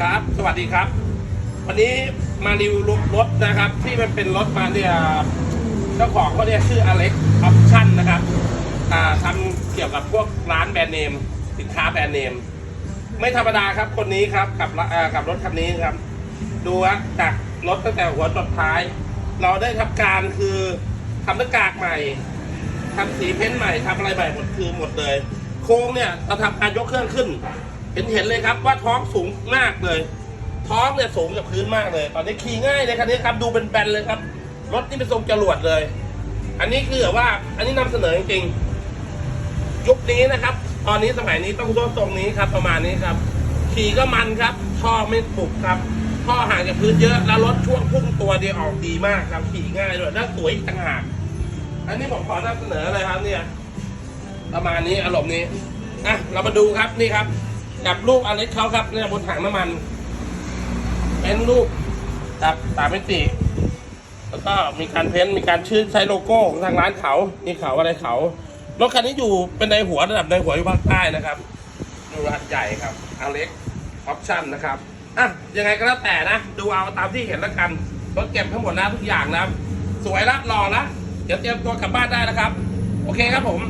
ครับ สวัสดีครับ วันนี้มารีวิวรถนะครับ ที่มันเป็นรถมาเนี่ยเจ้าของเขาเนี่ยชื่ออเล็กออปชั่นนะครับทำเกี่ยวกับพวกร้านแบรนด์เนม สินค้าแบรนด์เนม ไม่ธรรมดาครับคนนี้ครับกับกับรถคันนี้ครับ ดูว่าจากรถตั้งแต่หัวจนท้าย เราได้ทำการคือทำหน้ากากใหม่ทำสีเพ้นท์ใหม่ทำอะไรใหม่หมดคือหมดเลย โครงเนี่ยเราทำการยกเครื่องขึ้น เห็นเห็นเลยครับว่าท้องสูงมากเลย ท้องเนี่ยสูงจากพื้นมากเลย ตอนนี้ขี่ง่ายเลยคันนี้ครับดูเป็นแบนเลยครับ รถนี่เป็นทรงจรวดเลย อันนี้คือแบบว่าอันนี้นำเสนอจริงๆยุคนี้นะครับ ตอนนี้สมัยนี้ต้องรถทรงนี้ครับ ประมาณนี้ครับ ขี่ก็มันครับท่อไม่ปุกครับท่อห่างจากพื้นเยอะแล้วรถช่วงพุ่งตัวเดียวออกดีมากครับขี่ง่ายด้วยแล้วสวยต่างหากอันนี้ผมขอนำเสนอเลยครับเนี่ย ประมาณนี้อารมณ์นี้อะเรามาดูครับนี่ครับ กับรูปอเล็กเขาครับเนี่ยบนถังน้ำมัน เป็นรูปแบบสามมิติแล้วก็มีการเพ้นมีการชื่อใช้โลโก้ของทางร้านเขานี่เขาอะไรเขารถคันนี้อยู่เป็นในหัวระดับในหัวอยู่ภาคใต้นะครับดูรหัสใหญ่ครับอเล็กออปชั่นนะครับอะยังไงก็แล้วแต่นะ ดูเอาตามที่เห็นแล้วกันรถเก็บทั้งหมดแล้วทุกอย่างนะสวยละหล่อละเดี๋ยวเตรียมตัวกลับบ้านได้นะครับ โอเคครับผม